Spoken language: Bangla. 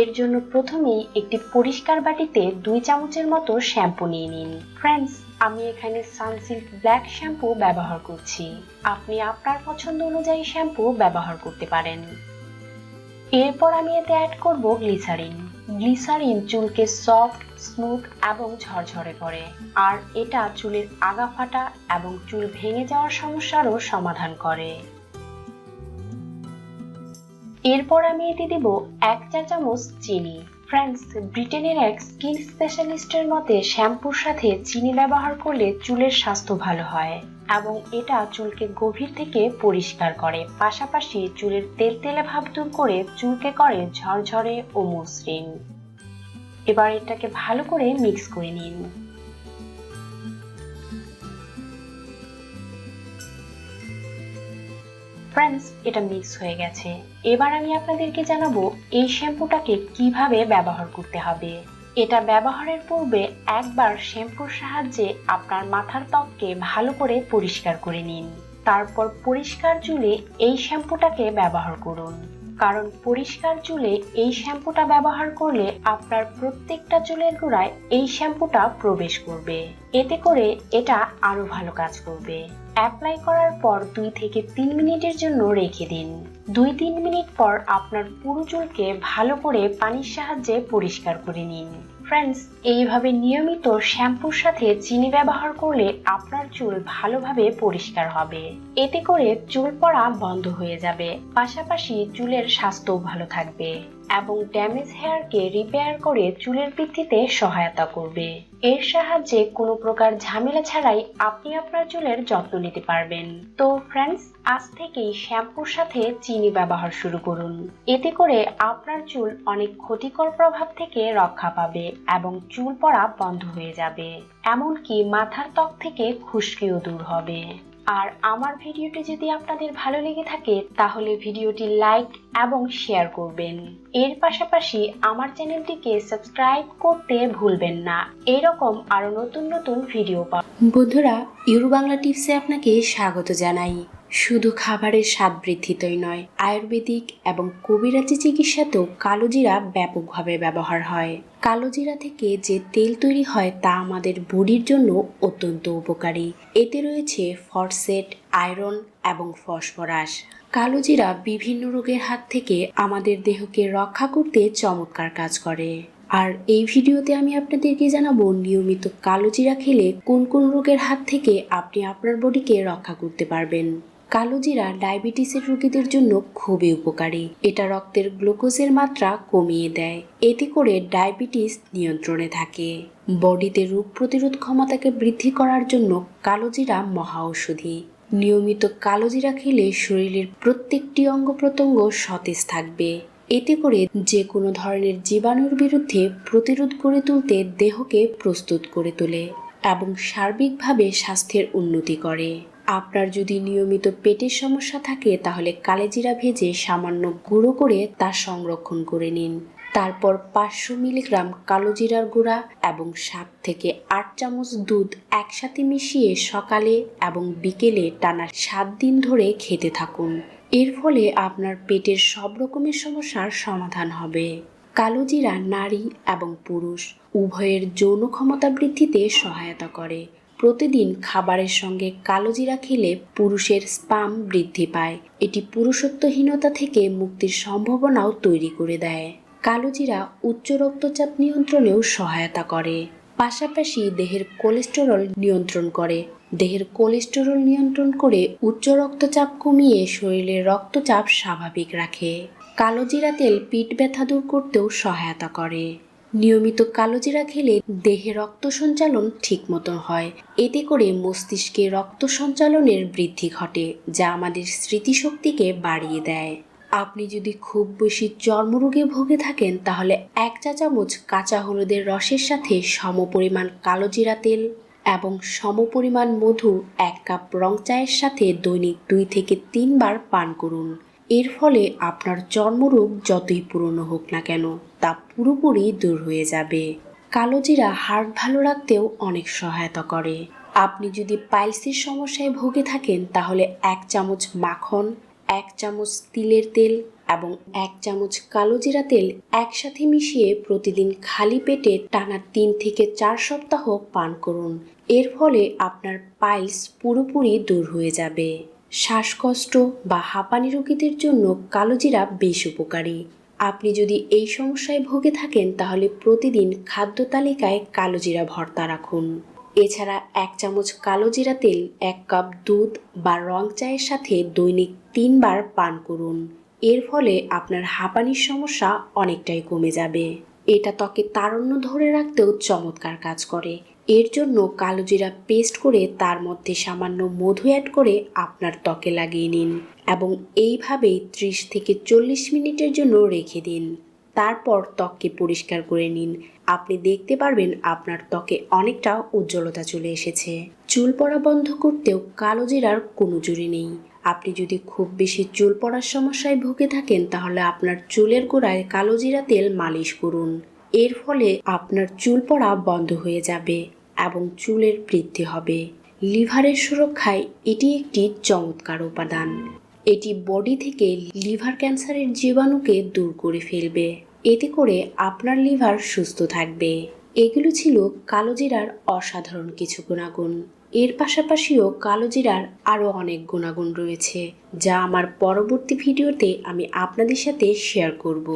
এর জন্য প্রথমেই একটি পরিষ্কার বাটিতে দুই চামচের মতো শ্যাম্পু নিয়ে নিন। ফ্রেন্ডস আমি এখানে সানসিল্ক ব্ল্যাক শ্যাম্পু ব্যবহার করছি। আপনি আপনার পছন্দ অনুযায়ী শ্যাম্পু ব্যবহার করতে পারেন। এরপর আমি এতে অ্যাড করব গ্লিসারিন গ্লিসারিন চুলকে সফট স্মুথ এবং ঝরঝরে করে। আর এটা চুলের আগা ফাটা এবং চুল ভেঙে যাওয়ার সমস্যারও সমাধান করে। এরপর আমি এতে দিব এক চা চামচ চিনি। ফ্রেন্ডস ব্রিটেনের এক স্কিন স্পেশালিস্টের মতে শ্যাম্পুর সাথে চিনি ব্যবহার করলে চুলের স্বাস্থ্য ভালো হয় এবং এটা চুলকে গভীর থেকে পরিষ্কার করে। পাশাপাশি চুলের তেল তেলে ভাব দূর করে চুলকে করে ঝরঝরে ও মসৃণ। এবার এটাকে ভালো করে মিক্স করে নিন। ফ্রেন্ডস এটা মিক্স হয়ে গেছে। এবার আমি আপনাদেরকে জানাব এই শ্যাম্পুটাকে কীভাবে ব্যবহার করতে হবে। এটা ব্যবহারের পূর্বে একবার শ্যাম্পুর সাহায্যে আপনার মাথার ত্বককে ভালো করে পরিষ্কার করে নিন। তারপর পরিষ্কার চুলে এই শ্যাম্পুটাকে ব্যবহার করুন। কারণ পরিষ্কার চুলে এই শ্যাম্পুটা ব্যবহার করলে আপনার প্রত্যেকটা চুলের গোড়ায় এই শ্যাম্পুটা প্রবেশ করবে। এতে করে এটা আরও ভালো কাজ করবে। অ্যাপ্লাই করার পর দুই থেকে তিন মিনিটের জন্য রেখে দিন। দুই তিন মিনিট পর আপনার পুরো চুলকে ভালো করে পানির সাহায্যে পরিষ্কার করে নিন। ফ্রেন্ডস এইভাবে নিয়মিত শ্যাম্পুর সাথে চিনি ব্যবহার করলে আপনার চুল ভালোভাবে পরিষ্কার হবে। এতে করে চুল পড়া বন্ধ হয়ে যাবে। পাশাপাশি চুলের স্বাস্থ্যও ভালো থাকবে। এবং ড্যামেজ হেয়ারকে রিপেয়ার করে চুলের বৃদ্ধিতে সহায়তা করবে। এর সাহায্যে কোনো প্রকার ঝামেলা ছাড়াই আপনি আপনার চুলের যত্ন নিতে পারবেন। তো ফ্রেন্ডস আজ থেকেই শ্যাম্পুর সাথে চিনি ব্যবহার শুরু করুন। এতে করে আপনার চুল অনেক ক্ষতিকর প্রভাব থেকে রক্ষা পাবে এবং চুল পড়া বন্ধ হয়ে যাবে। এমনকি মাথার ত্বক থেকে খুশকিও দূর হবে। আর আমার ভিডিওটি যদি আপনাদের ভালো লেগে থাকে, তাহলে ভিডিওটি লাইক এবং শেয়ার করবেন। এর পাশাপাশি আমার চ্যানেলটিকে সাবস্ক্রাইব করতে ভুলবেন না। এরকম আরও নতুন নতুন ভিডিও পাওয়া বন্ধুরা ইউরো বাংলা টিপসে আপনাকে স্বাগত জানাই। শুধু খাবারের স্বাদ বৃদ্ধিতই নয়, আয়ুর্বেদিক এবং কবিরাজি চিকিৎসাতেও কালোজিরা ব্যাপকভাবে ব্যবহার হয়। কালোজিরা থেকে যে তেল তৈরি হয় তা আমাদের বডির জন্য অত্যন্ত উপকারী। এতে রয়েছে ফরসেট, আয়রন এবং ফসফরাস। কালোজিরা বিভিন্ন রোগের হাত থেকে আমাদের দেহকে রক্ষা করতে চমৎকার কাজ করে। আর এই ভিডিওতে আমি আপনাদেরকে জানাব, নিয়মিত কালোজিরা খেলে কোন কোন রোগের হাত থেকে আপনি আপনার বডিকে রক্ষা করতে পারবেন। কালোজিরা ডায়াবেটিসের রোগীদের জন্য খুবই উপকারী। এটা রক্তের গ্লুকোজের মাত্রা কমিয়ে দেয়। এতে করে ডায়াবেটিস নিয়ন্ত্রণে থাকে। বডিতে রোগ প্রতিরোধ ক্ষমতাকে বৃদ্ধি করার জন্য কালোজিরা মহা ঔষধি। নিয়মিত কালোজিরা খেলে শরীরের প্রত্যেকটি অঙ্গ প্রত্যঙ্গ সতেজ থাকবে। এতে করে যে কোনো ধরনের জীবাণুর বিরুদ্ধে প্রতিরোধ করে তুলতে দেহকে প্রস্তুত করে তোলে এবং সার্বিকভাবে স্বাস্থ্যের উন্নতি করে। আপনার যদি নিয়মিত পেটের সমস্যা থাকে, তাহলে কালেজিরা ভেজে সামান্য গুঁড়ো করে তা সংরক্ষণ করে নিন। তারপর পাঁচশো মিলিগ্রাম কালোজিরার গুঁড়া এবং সাত থেকে আট চামচ দুধ একসাথে মিশিয়ে সকালে এবং বিকেলে টানা সাত দিন ধরে খেতে থাকুন। এর ফলে আপনার পেটের সব রকমের সমস্যার সমাধান হবে। কালোজিরা নারী এবং পুরুষ, উভয়ের যৌন ক্ষমতা বৃদ্ধিতে সহায়তা করে। প্রতিদিন খাবারের সঙ্গে কালোজিরা খেলে পুরুষের স্পাম বৃদ্ধি পায়। এটি পুরুষত্বহীনতা থেকে মুক্তির সম্ভাবনাও তৈরি করে দেয়। কালোজিরা উচ্চ রক্তচাপ নিয়ন্ত্রণেও সহায়তা করে। পাশাপাশি দেহের কোলেস্টেরল নিয়ন্ত্রণ করে। দেহের কোলেস্টেরল নিয়ন্ত্রণ করে উচ্চ রক্তচাপ কমিয়ে শরীরের রক্তচাপ স্বাভাবিক রাখে। কালোজিরা তেল পিঠ ব্যথা দূর করতেও সহায়তা করে। নিয়মিত কালোজিরা খেলে দেহে রক্ত সঞ্চালন ঠিক মতো হয়। এতে করে মস্তিষ্কে রক্ত সঞ্চালনের বৃদ্ধি ঘটে, যা আমাদের স্মৃতিশক্তিকে বাড়িয়ে দেয়। আপনি যদি খুব বেশি চর্মরোগে ভুগে থাকেন, তাহলে এক চা চামচ কাঁচা হলুদের রসের সাথে সমপরিমাণ কালোজিরা তেল এবং সমপরিমাণ মধু এক কাপ রং চায়ের সাথে দৈনিক দুই থেকে তিনবার পান করুন। এর ফলে আপনার চর্মরোগ যতই পুরনো হোক না কেন, তা পুরোপুরি দূর হয়ে যাবে। কালোজিরা হার্ট ভালো রাখতেও অনেক সহায়তা করে। আপনি যদি পাইলসের সমস্যায় ভুগে থাকেন, তাহলে এক চামচ মাখন, এক চামচ তিলের তেল এবং এক চামচ কালো জিরা তেল একসাথে মিশিয়ে প্রতিদিন খালি পেটে টানা তিন থেকে চার সপ্তাহ পান করুন। এর ফলে আপনার পাইলস পুরোপুরি দূর হয়ে যাবে। শ্বাসকষ্ট বা হাঁপানি রোগীদের জন্য কালোজিরা বেশ উপকারী। আপনি যদি এই সমস্যায় ভুগে থাকেন, তাহলে প্রতিদিন খাদ্য তালিকায় কালোজিরা ভর্তা রাখুন। এছাড়া এক চামচ কালোজিরা তেল, এক কাপ দুধ বা রং চায়ের সাথে দৈনিক তিনবার পান করুন। এর ফলে আপনার হাঁপানির সমস্যা অনেকটাই কমে যাবে। এটা ত্বকে তারণ্য ধরে রাখতেও চমৎকার কাজ করে। এর জন্য কালোজিরা পেস্ট করে তার মধ্যে সামান্য মধু অ্যাড করে আপনার ত্বকে লাগিয়ে নিন এবং এইভাবেই ত্রিশ থেকে চল্লিশ মিনিটের জন্য রেখে দিন। তারপর ত্বককে পরিষ্কার করে নিন। আপনি দেখতে পারবেন আপনার ত্বকে অনেকটা উজ্জ্বলতা চলে এসেছে। চুল পড়া বন্ধ করতেও কালো জিরার কোনো জুড়ি নেই। আপনি যদি খুব বেশি চুল পড়ার সমস্যায় ভুগে থাকেন, তাহলে আপনার চুলের গোড়ায় কালো জিরা তেল মালিশ করুন। এর ফলে আপনার চুল পড়া বন্ধ হয়ে যাবে এবং চুলের বৃদ্ধি হবে। লিভারের সুরক্ষায় এটি একটি চমৎকার উপাদান। এটি বডি থেকে লিভার ক্যান্সারের জীবাণুকে দূর করে ফেলবে। এতে করে আপনার লিভার সুস্থ থাকবে। এগুলো ছিল কালোজিরার অসাধারণ কিছু গুণাগুণ। এর পাশাপাশিও কালোজিরার আরও অনেক গুণাগুণ রয়েছে, যা আমার পরবর্তী ভিডিওতে আমি আপনাদের সাথে শেয়ার করব।